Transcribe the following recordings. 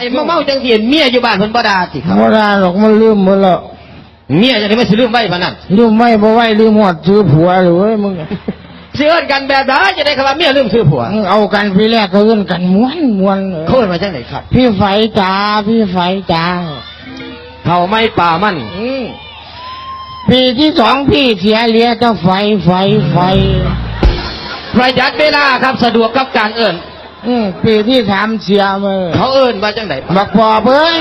ไอ้เมาเมาๆจังสิเห็นเมียอยู่บ้านเพิ่นบ่ด่าสิครับบ่ได้หรอกมันลืมหมดแล้วเมียจะได้ไม่สิลืมไว้ปานนั้นลืมไม่บ่ไหวลืมหอดซื้อผัวเลยเว้ยมึงสิเอิ้นกันแบบใดจะได้คำว่าเมียลืมซื้อผัวมึงเอากันปีแรกก็เอื้นกันม้วนม้วนเออเขาเอิ้นมาจังไดครับ พี่ไฟจ้าพี่ไฟจ้าเท่าไม่ป่ามันอืมปีที่สองพี่เสียเหลียก็ไฟไฟไฟประหยัดเวลาครับสะดวกกับการเอิ้น อืมปีที่สามเสียมือเขาเอิ้นว่าจังไดบักปอบเอ้ย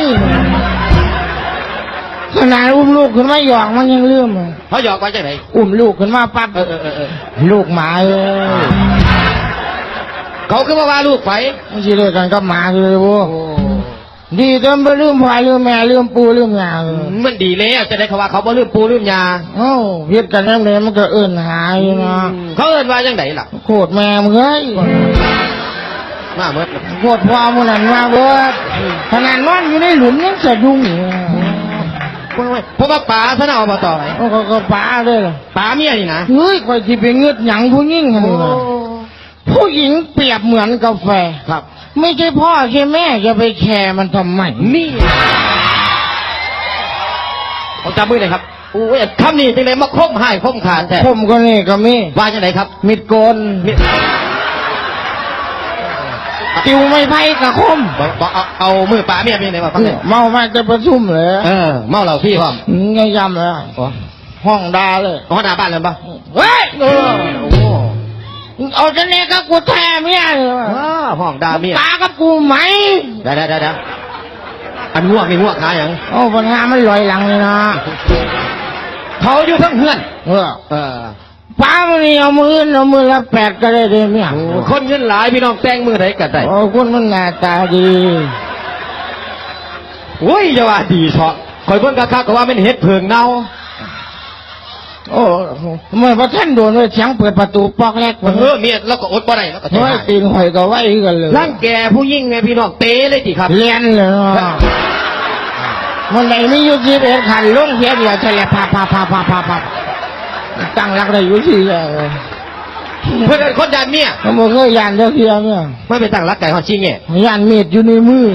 ขนาดอุ้มลูกขึ้นมาหยอกมันยังลืมเลยเขาหยอกว่าจังไดอุ้มลูกขึ้นมาปั๊บเออเออเออเออลูกหมาเอ้ยเขาคือว่าว่าลูกไผไม่ใช่เลยกันก็หมาเลยโว้โอ้ดีจนไปลืมพ่อลืมแม่ลืมปู่ลืมยาเลยมันดีแล้วจะได้คำว่าเขาบ่ลืมปูลืมยาเอ้าเฮ็ดกันแล้วเนี่ยมันก็เอื้นหาอยู่เนาะเขาเอิ้นว่าจังไดล่ะโคตรแม่มึงเอ้ย มาเมื่อโคตรพ่อมึงนั่นมาเบิดขนาดนอนอยู่ในหลุมยังสะดุ้งอยู่เพราะว่าป๋าท่านเอามาต่อไหนโอ้ก็ก็ป้าเลยล่ะป๋าเมียนี่นะเฮ้ยคอยที่ไปเงืดหยังผู้หญิงนี่ล่ะผู้หญิงเปรียบเหมือนกาแฟครับ ไม่ใช่พ่อใช่แม่จะไปแคร์มันทำไมนี่ผมจำมือเลยครับโอ้ยคำนี้จังเลยมาคมให้คมขานแท้ผมก็นี่ก็มีว่าจังไดครับ มิดโกนนี่ ติวไม่ไพ่กับคมบอกบอกเอาเอามือป๋าเมียเป็นไงมาฟังเลยเมามาจะประชุมเลยเออ เมาเหล่าพี่พร้อมไงยำเลยอ๋อห้องดาเลยอ๋อหน้าบ้านเลยปะเฮ้ยเออโอ้เอาจะเนี่ยก็กูแท้เมียเลยว้าห้องดาเมียตากับกูไหมได้ได้ได้ได้อันง่วงมีง่วงขาอย่างโอ้ปัญหามันลอยหลังเลยนะ เขาอยู่ทั้งเฮือน เออเออ ป้ามันนี่เอามืออนเอามือละแปดก็ได้เลยเนี่ยโอ้คนเงินหลายพี่น้องแต่งมือไหนกันได้โอ้คุณมันหน้าตาดีโอ้ยอย่าว่าดีเถอะคอยเพิ่งกะคักก็ว่าเป็นเห็ดเพิงเน่าโอ้เมื่อพระท่านโดนเลยเสียงเปิดประตูปอกแรกเออเมียแล้วก็อดบ่ได้แล้วก็ใจเฮ้ยหายตีนหอยก็ไหวกันเลยร่างแกผู้ยิ่งไงพี่น้องเตะเลยจีครับเลียนเลยเนาะมันไหนไม่ยุติเด็ดขันลงเพียเดียวเฉลี่ยพาพาพาพาพาพา ตั้งรักได้อยู่ที่เลยเพื่อนคนยานเมียเขาบอกเคยยานเดียวเทียมเนี่ยไม่ไปตั้งรักไก่หอดชิงไงยานมีดอยู่ในมือ